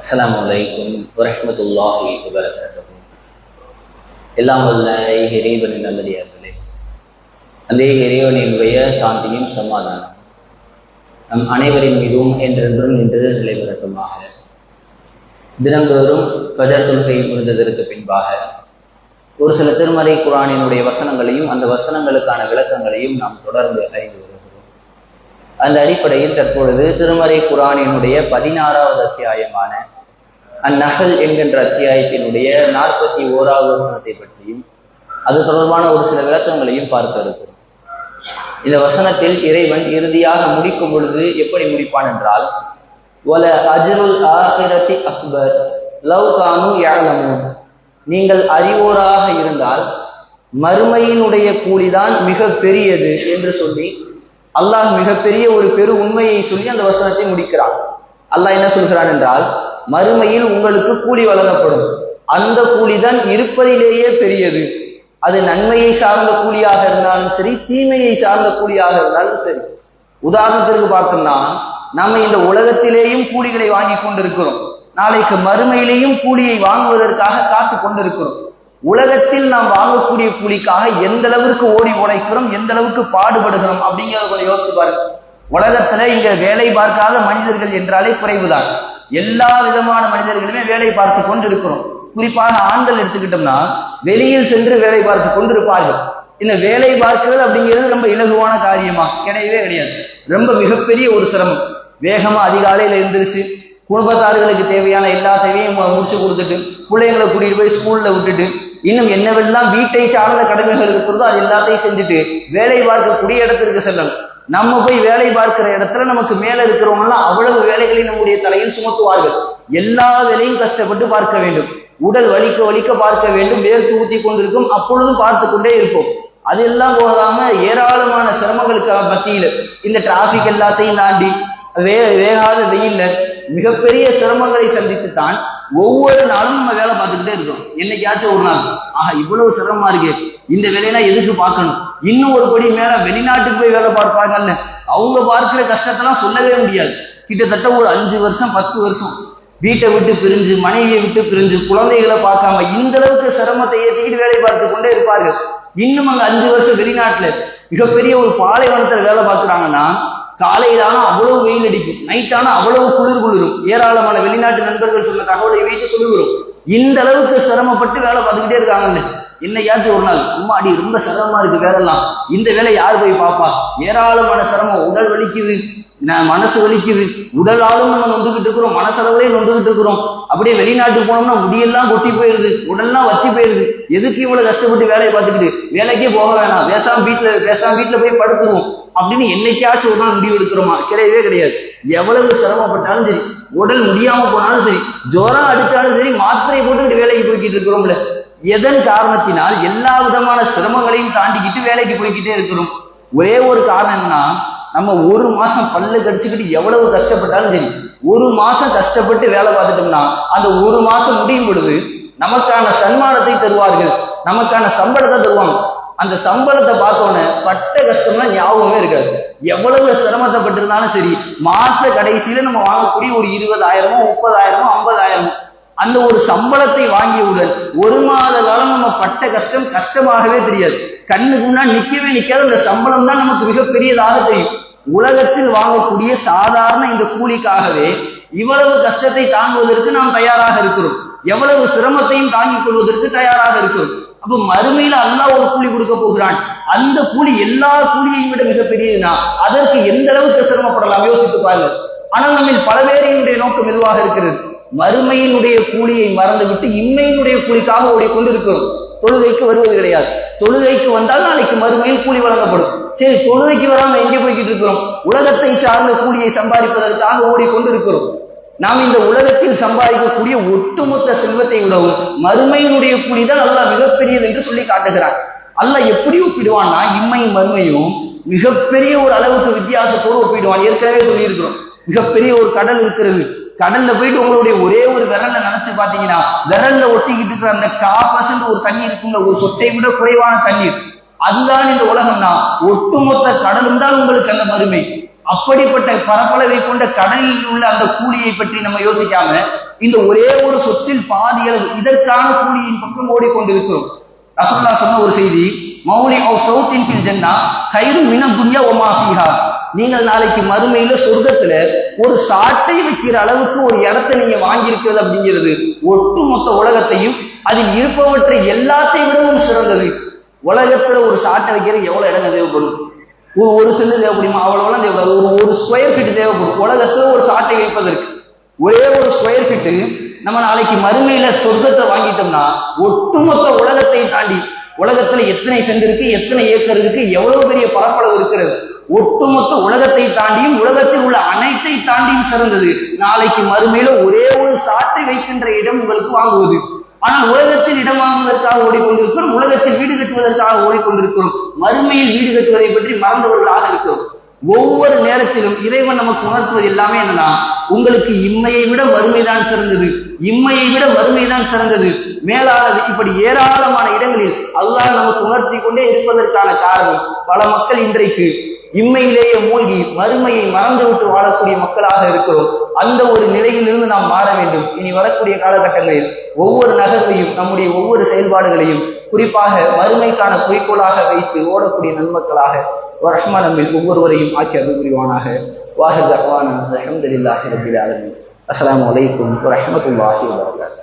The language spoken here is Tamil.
அஸ்ஸலாமு அலைக்கும் வரஹ்மத்துல்லாஹி வபரகாத்துஹு எல்லாம் வல்ல ஏக இறைவனின் நல்லடியார்களே அந்த ஏக இறைவனினுடைய சாந்தியும் சமாதானம் நம் அனைவரின் மீதும் என்றென்றும் நின்று நிலைபெறட்டுமாக. தினந்தோறும் ஃபஜர் தொழுகை முடிந்ததற்கு பின்பாக ஒரு சில திருமறை குரானினுடைய வசனங்களையும் அந்த வசனங்களுக்கான விளக்கங்களையும் நாம் தொடர்ந்து அறிந்து அந்த அடிப்படையில் தற்பொழுது திருமறை குரானினுடைய பதினாறாவது அத்தியாயமான அந்நகல் என்கின்ற அத்தியாயத்தினுடைய நாற்பத்தி ஓராவது வசனத்தை பற்றியும் அது தொடர்பான ஒரு சில விளக்கங்களையும் பார்க்க இருக்கிறோம் இந்த வசனத்தில் இறைவன் இறுதியாக முடிக்கும் பொழுது எப்படி முடிப்பான் என்றால் ஒல அஜருல் ஆகிரத்தி அக்பர் லவ் கானு யாழமு நீங்கள் அறிவோராக இருந்தால் மறுமையினுடைய கூலிதான் மிக பெரியது என்று சொல்லி அல்லாஹ் மிகப்பெரிய ஒரு பெரு உண்மையை சொல்லி அந்த வசனத்தை முடிக்கிறான். அல்லாஹ் என்ன சொல்கிறான் என்றால் மறுமையில் உங்களுக்கு கூலி வழங்கப்படும். அந்த கூலிதான் இருப்பதிலேயே பெரியது. அது நன்மையை சார்ந்த கூலியாக இருந்தாலும் சரி தீமையை சார்ந்த கூலியாக இருந்தாலும் சரி. உதாரணத்திற்கு பார்த்தோம்னா நம்ம இந்த உலகத்திலேயும் கூலிகளை வாங்கி கொண்டிருக்கிறோம். நாளைக்கு மறுமையிலேயும் கூலியை வாங்குவதற்காக காத்து கொண்டிருக்கிறோம். உலகத்தில் நாம் வாங்கக்கூடிய கூலிக்காக எந்த அளவுக்கு ஓடி உழைக்கிறோம் எந்த அளவுக்கு பாடுபடுகிறோம் அப்படிங்கிறத கொஞ்சம் யோசிச்சு பாருங்க. உலகத்துல இங்க வேலை பார்க்காத மனிதர்கள் என்றாலே குறைவுதான். எல்லா விதமான மனிதர்களுமே வேலை பார்த்து கொண்டிருக்கிறோம். குறிப்பாக ஆண்கள் எடுத்துக்கிட்டோம்னா வெளியில் சென்று வேலை பார்த்து கொண்டிருப்பார்கள். இந்த வேலை பார்க்கிறது அப்படிங்கிறது ரொம்ப இலகுவான காரியமா? கிடையவே கிடையாது. ரொம்ப மிகப்பெரிய ஒரு சிரமம். வேகமா அதிகாலையில எழுந்திருச்சு குடும்பத்தார்களுக்கு தேவையான எல்லா தேவையும் முடிச்சு கொடுத்துட்டு பிள்ளைங்களை கூட்டிட்டு போய் ஸ்கூல்ல விட்டுட்டு இன்னும் என்னவெல்லாம் வீட்டை சார்ந்த கடமைகள் இருக்கிறதோ அது எல்லாத்தையும் செஞ்சுட்டு வேலை பார்க்கக்கூடிய இடத்திற்கு செல்லணும். நம்ம போய் வேலை பார்க்கிற இடத்துல நமக்கு மேல இருக்கிறவங்கலாம் அவ்வளவு வேலைகளை நம்முடைய தலையில் சுமத்துவார்கள். எல்லா வேலையும் கஷ்டப்பட்டு பார்க்க வேண்டும். உடல் வலிக்க வலிக்க பார்க்க வேண்டும். வேர்த்து ஊத்தி கொண்டிருக்கும். அப்பொழுதும் பார்த்து கொண்டே இருப்போம். அதெல்லாம் போகாம ஏராளமான சிரமங்களுக்கு மத்தியில இந்த டிராபிக் எல்லாத்தையும் தாண்டி வே வேகாத வெயில்ல மிகப்பெரிய சிரமங்களை சந்தித்து தான் ஒவ்வொரு நாளும் நம்ம வேலை பார்த்துக்கிட்டே இருக்கோம் என்னைக்காச்சும் ஒரு நாள். ஆஹா இவ்வளவு சிரமமா இருக்கு. இந்த வேலையெல்லாம் எதுக்கு பார்க்கணும்? இன்னும் ஒரு படி மேல வெளிநாட்டுக்கு போய் வேலை பார்ப்பாங்கல்ல. அவங்க பார்க்கிற கஷ்டத்தெல்லாம் சொல்லவே முடியாது. கிட்டத்தட்ட ஒரு அஞ்சு வருஷம் பத்து வருஷம். வீட்டை விட்டு பிரிஞ்சு மனைவியை விட்டு பிரிஞ்சு குழந்தைகளை பார்க்காம இந்த அளவுக்கு சிரமத்தை ஏற்றிக்கிட்டு வேலை பார்த்து கொண்டே இருப்பார்கள். இன்னும் அங்க அஞ்சு வருஷம் வெளிநாட்டுல மிகப்பெரிய ஒரு பாலைவனத்துல வேலை பார்க்குறாங்கன்னா காலையிலான அவ்வளவு வெயில் அடிக்கும் நைட்டான அவ்வளவு குளிர் குளிரும். ஏராளமான வெளிநாட்டு நண்பர்கள் சொன்ன தகவலை வைத்து சொல்லுகிறோம். இந்த அளவுக்கு சிரமப்பட்டு வேலை பார்த்துக்கிட்டே இருக்காங்கன்னு. என்னையாச்சும் ஒரு நாள். அம்மாடி ரொம்ப சிரமமா இருக்கு வேலைலாம். இந்த வேலை யார் போய் பாப்பா ஏராளமான சிரமம். உடல் வலிக்குது. மனசு வலிக்குது. உடலாலும் நம்ம நொந்துகிட்டு இருக்கிறோம். மனசளவுலேயும் நொந்துகிட்டு இருக்கிறோம். அப்படியே வெளிநாட்டுக்கு போனோம்னா முடியெல்லாம் கொட்டி போயிருது. உடல்லாம் வத்தி போயிருது. எதுக்கு இவ்வளவு கஷ்டப்பட்டு வேலையை பார்த்துக்கிட்டு? வேலைக்கே போக வேணாம். பேசாம வீட்டுல பேசாம வீட்டுல போய் படுத்துருவோம். அப்படின்னு என்னைக்காச்சும் ஒரு நாள் முடிவு எடுக்கிறோமா? கிடையவே கிடையாது. எவ்வளவு சிரமப்பட்டாலும் சரி உடல் முடியாம போனாலும் சரி ஜோரம் அடிச்சாலும் சரி மாத்திரை போட்டுக்கிட்டு வேலைக்கு போய்கிட்டு இருக்கிறோம்ல. எதன் காரணத்தினால் எல்லா விதமான சிரமங்களையும் தாண்டிக்கிட்டு வேலைக்கு போய்கிட்டே இருக்கிறோம்? ஒரே ஒரு காரணம் என்னன்னா நம்ம ஒரு மாசம் பல்லு கடிச்சுக்கிட்டு எவ்வளவு கஷ்டப்பட்டாலும் சரி ஒரு மாசம் கஷ்டப்பட்டு வேலை பார்த்துட்டோம்னா அந்த ஒரு மாசம் முடியும் பொழுது நமக்கான சன்மானத்தை தருவார்கள் நமக்கான சம்பளத்தை தருவாங்க. அந்த சம்பளத்தை பார்த்தோன்னே பட்ட கஷ்டம்னா ஞாபகமே இருக்காது. எவ்வளவு சிரமத்தை பட்டிருந்தாலும் சரி மாச கடைசியில நம்ம வாங்கக்கூடிய ஒரு இருபதாயிரமோ முப்பதாயிரமோ ஐம்பதாயிரமோ அந்த ஒரு சம்பளத்தை வாங்கியவுடன் ஒரு மாத காலம் நம்ம பட்ட கஷ்டம் கஷ்டமாகவே தெரியாது. கண்ணுக்கு முன்னாடி நிக்கவே நிற்காது அந்த சம்பளம் தான் நமக்கு மிகப்பெரியதாக தெரியும். உலகத்தில் வாங்கக்கூடிய சாதாரண இந்த கூலிக்காகவே இவ்வளவு கஷ்டத்தை தாங்குவதற்கு நாம் தயாராக இருக்கிறோம். எவ்வளவு சிரமத்தையும் தாங்கிக் கொள்வதற்கு தயாராக இருக்கிறோம். அப்ப மறுமையில அல்லாஹ் ஒரு கூலி கொடுக்க போகிறான். அந்த கூலி எல்லா கூலியையும் விட மிகப்பெரியதுனா அதற்கு எந்த அளவுக்கு சிரமப்படலாம்? யோசித்து பாருங்க ஆனால் நம்ம பல பேரையினுடைய நோக்கம் எதுவாக இருக்கிறது? மறுமையினுடைய கூலியை மறந்துவிட்டு இம்மையினுடைய கூலிக்காக ஓடிக்கொண்டிருக்கிறோம். தொழுகைக்கு வருவது கிடையாது. தொழுகைக்கு வந்தால் நாளைக்கு மறுமையில் கூலி வழங்கப்படும். சரி தொழுகைக்கு வராம எங்கே போய்கிட்டு இருக்கிறோம்? உலகத்தை சார்ந்த கூலியை சம்பாதிப்பதற்காக ஓடிக்கொண்டிருக்கிறோம். நாம் இந்த உலகத்தில் சம்பாதிக்கக்கூடிய ஒட்டுமொத்த செல்வத்தை விடவும் மறுமையினுடைய கூலி தான் அல்லா மிகப்பெரியது என்று சொல்லி காட்டுகிறான். அல்ல எப்படி ஒப்பிடுவான்னா இம்மையும் மறுமையும் மிகப்பெரிய ஒரு அளவுக்கு வித்தியாசத்தோடு ஒப்பிடுவான். ஏற்கனவே சொல்லியிருக்கிறோம். மிகப்பெரிய ஒரு கடல் இருக்கிறது. கடல்ல போயிட்டு உங்களுடைய ஒரே ஒரு விரல்ல நினைச்சு பாத்தீங்கன்னா விரல்ல ஒட்டிக்கிட்டு இருக்கிற அந்த கா பர்சன்ட் ஒரு தண்ணி இருக்குங்க ஒரு சொட்டை விட குறைவான தண்ணீர். அதுதான் இந்த உலகம்னா ஒட்டுமொத்த கடலும் தான் உங்களுக்கு அந்த மறுமை. அப்படிப்பட்ட பரப்பளவை கொண்ட கடலில் உள்ள அந்த கூலியை பற்றி நம்ம யோசிக்காம இந்த ஒரே ஒரு சொத்தில் பாதி அளவு இதற்கான கூலியின் பக்கம் ஓடிக்கொண்டிருக்கிறோம். ரசோல்லா சொன்ன ஒரு செய்தி மௌலி ஆஃப் சவுத்தின் ஃபில் ஜன்னா ஹைரு மின துன்யா ஒமா நீங்கள் நாளைக்கு மறுமையில சொர்க்கத்துல ஒரு சாட்டை வைக்கிற அளவுக்கு ஒரு இடத்தை நீங்க வாங்கியிருக்கிறது அப்படிங்கிறது ஒட்டுமொத்த உலகத்தையும் அதில் இருப்பவற்றை எல்லாத்தையும் விடவும் சிறந்தது. உலகத்துல ஒரு சாட்டை வைக்கிறது எவ்வளவு இடங்கள் தேவைப்படும்? ஒரு ஒரு செல்லு தேவைப்படுமா? அவ்வளவுலாம் தேவைப்படும் ஒரு ஒரு ஸ்கொயர் ஃபீட் தேவைப்படும். உலகத்துல ஒரு சாட்டை வைப்பதற்கு. ஒரே ஒரு ஸ்கொயர் ஃபீட்டு நம்ம நாளைக்கு மறுமையில சொர்க்கத்தை வாங்கிட்டோம்னா ஒட்டுமொத்த உலகத்தை தாண்டி உலகத்துல எத்தனை சென்ட் இருக்கு எத்தனை ஏக்கர் இருக்கு எவ்வளவு பெரிய பரப்பளவு இருக்கிறது? ஒட்டுமொத்த உலகத்தை தாண்டியும் உலகத்தில் உள்ள அனைத்தை தாண்டியும் சிறந்தது. நாளைக்கு மறுமையில ஒரே ஒரு சாட்டை வைக்கின்ற இடம் உங்களுக்கு வாங்குவது. ஆனால் உலகத்தில் இடம் வாங்குவதற்காக ஓடிக்கொண்டிருக்கிறோம் உலகத்தில் வீடு கட்டுவதற்காக ஓடிக்கொண்டிருக்கிறோம். மறுமையில் வீடு கட்டுவதை பற்றி மறந்தவர்களாக இருக்கிறோம். ஒவ்வொரு நேரத்திலும் இறைவன் நமக்கு உணர்த்துவது எல்லாமே என்னன்னா உங்களுக்கு இம்மையை விட வறுமைதான் சிறந்தது. இம்மையை விட வறுமைதான் சிறந்தது. மேலானது இப்படி ஏராளமான இடங்களில் அல்லாஹ் நமக்கு உணர்த்தி கொண்டே இருப்பதற்கான காரணம் பல மக்கள் இன்றைக்கு இம்மையிலேயே மூழ்கி மறுமையை மறந்துவிட்டு வாழக்கூடிய மக்களாக இருக்கிறோம். அந்த ஒரு நிலையிலிருந்து நாம் மாற வேண்டும். இனி வரக்கூடிய காலகட்டங்களில் ஒவ்வொரு நகர்வையும் நம்முடைய ஒவ்வொரு செயல்பாடுகளையும் குறிப்பாக மறுமைக்கான குறிக்கோளாக வைத்து ஓடக்கூடிய நன்மக்களாக ரஹ்மான் நம்மில் ஒவ்வொருவரையும் ஆக்கி அருள் புரிவானாக வாஹர் ரஹ்மான் அலமதுல்லாஹி ரபில் ஆலமின். அஸ்லாம் வலைக்கும் வரஹ்மத்துல்லாஹி வரகாத்